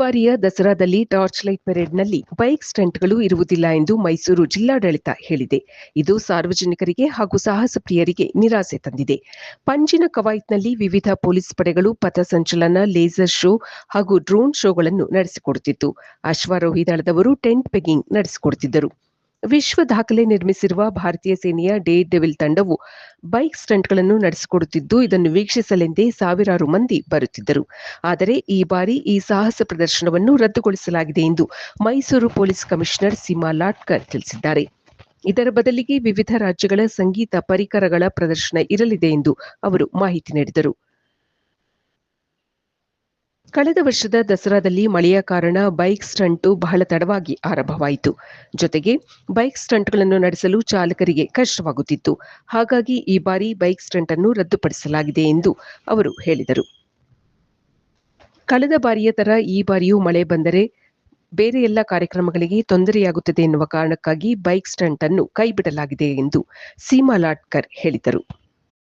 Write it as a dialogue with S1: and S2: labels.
S1: ಬಾರಿಯ ದಸರಾದಲ್ಲಿ torch light ಪೆರೇಡ್ನಲ್ಲಿ ಬೈಕ್ ಸ್ಟಂಟ್ಗಳು ಇರುವುದಿಲ್ಲ ಎಂದು ಮೈಸೂರು ಜಿಲ್ಲಾಡಳಿತ ಹೇಳಿದೆ. ಇದು ಸಾರ್ವಜನಿಕರಿಗೆ ಹಾಗೂ ಸಾಹಸ ಪ್ರಿಯರಿಗೆ ನಿರಾಸೆ ತಂದಿದೆ. ಪಂಜಿನ ಕವಾಯತ್ನಲ್ಲಿ ವಿವಿಧ ಪೊಲೀಸ್ ಪಡೆಗಳು ಪಥಸಂಚಲನ ಲೇಸರ್ ಶೋ ಹಾಗೂ ಡ್ರೋನ್ ಶೋಗಳನ್ನು ನಡೆಸಿಕೊಡುತ್ತಿತ್ತು. ಅಶ್ವಾರೋಹಿ ದಳದವರು ಟೆಂಟ್ ಪೆಗಿಂಗ್ ನಡೆಸಿಕೊಡುತ್ತಿದ್ದರು. ವಿಶ್ವ ದಾಖಲೆ ನಿರ್ಮಿಸಿರುವ ಭಾರತೀಯ ಸೇನೆಯ ಡೇ ಡೆವಿಲ್ ತಂಡವು ಬೈಕ್ ಸ್ಟಂಟ್ಗಳನ್ನು ನಡೆಸಿಕೊಡುತ್ತಿದ್ದು, ಇದನ್ನು ವೀಕ್ಷಿಸಲೆಂದೇ ಸಾವಿರಾರು ಮಂದಿ ಬರುತ್ತಿದ್ದರು. ಆದರೆ, ಈ ಬಾರಿ ಈ ಸಾಹಸ ಪ್ರದರ್ಶನವನ್ನು ರದ್ದುಗೊಳಿಸಲಾಗಿದೆ ಎಂದು ಮೈಸೂರು ಪೊಲೀಸ್ ಕಮಿಷನರ್ ಸೀಮಾ ಲಾಟ್ಕರ್ ತಿಳಿಸಿದ್ದಾರೆ. ಇದರ ಬದಲಿಗೆ ವಿವಿಧ ರಾಜ್ಯಗಳ ಸಂಗೀತ ಪರಿಕರಗಳ ಪ್ರದರ್ಶನ ಇರಲಿದೆ ಎಂದು ಅವರು ಮಾಹಿತಿ ನೀಡಿದರು. ಕಳೆದ ವರ್ಷದ ದಸರಾದಲ್ಲಿ ಮಳೆಯ ಕಾರಣ ಬೈಕ್ ಸ್ಟಂಟು ಬಹಳ ತಡವಾಗಿ ಆರಂಭವಾಯಿತು. ಜೊತೆಗೆ ಬೈಕ್ ಸ್ಟಂಟ್ಗಳನ್ನು ನಡೆಸಲು ಚಾಲಕರಿಗೆ ಕಷ್ಟವಾಗುತ್ತಿತ್ತು. ಹಾಗಾಗಿ ಈ ಬಾರಿ ಬೈಕ್ ಸ್ಟಂಟ್ ಅನ್ನು ರದ್ದುಪಡಿಸಲಾಗಿದೆ ಎಂದು ಅವರು ಹೇಳಿದರು. ಕಳೆದ ಬಾರಿಯ ತರ ಈ ಬಾರಿಯೂ ಮಳೆ ಬಂದರೆ ಬೇರೆ ಎಲ್ಲ ಕಾರ್ಯಕ್ರಮಗಳಿಗೆ ತೊಂದರೆಯಾಗುತ್ತದೆ ಎನ್ನುವ ಕಾರಣಕ್ಕಾಗಿ ಬೈಕ್ ಸ್ಟಂಟ್ ಅನ್ನು ಕೈಬಿಡಲಾಗಿದೆ ಎಂದು ಸೀಮಾ ಲಾಟ್ಕರ್ ಹೇಳಿದರು.